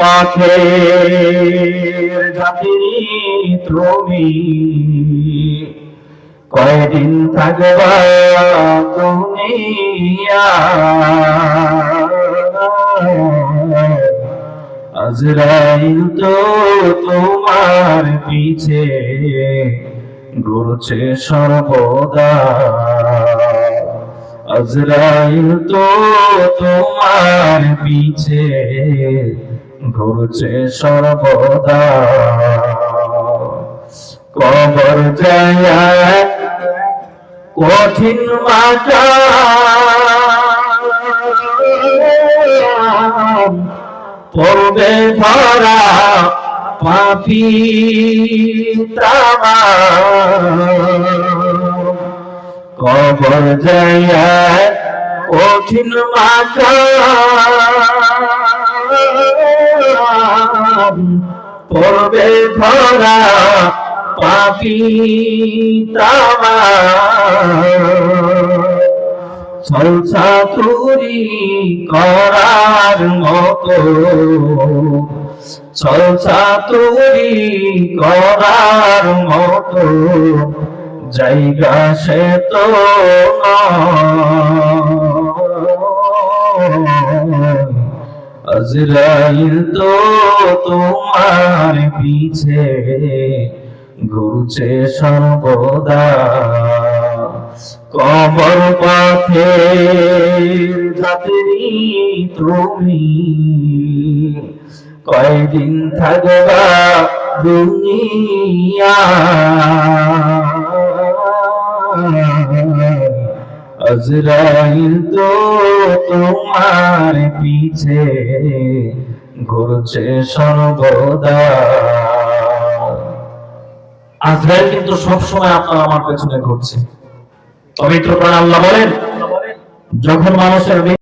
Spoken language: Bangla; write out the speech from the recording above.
পথে যাত্রী তুমি। কয়দিন থাকবা দুনিয়া আজরাইল তো তোমার পিছে ঘুরছে সর্বদা। আজরাইল তো তোমার পিছে ঘুরছে সর্বদা। কবর যায় কঠিন মাটা পড়বে ধরা পাপি তামা কবর যায় কঠিন পড়বে ধরা পাপি সলসা তুরি করার মতো সলসা তুরি করার মতো। জায়গা সে তো আজরাইল তো তোমার পিছে ঘুরছে সর্বদা। কবর পথে যাত্রী তুমি। কয়দিন থাকবা দুনিয়া? আজরাইল তো তোমার পিছে ঘুরছে সর্বদা। আজরাইল কিন্তু সবসময় আপনার আমার পেছনে ঘুরছে। পবিত্র প্রাণ আল্লাহ বলেন, যখন মানুষের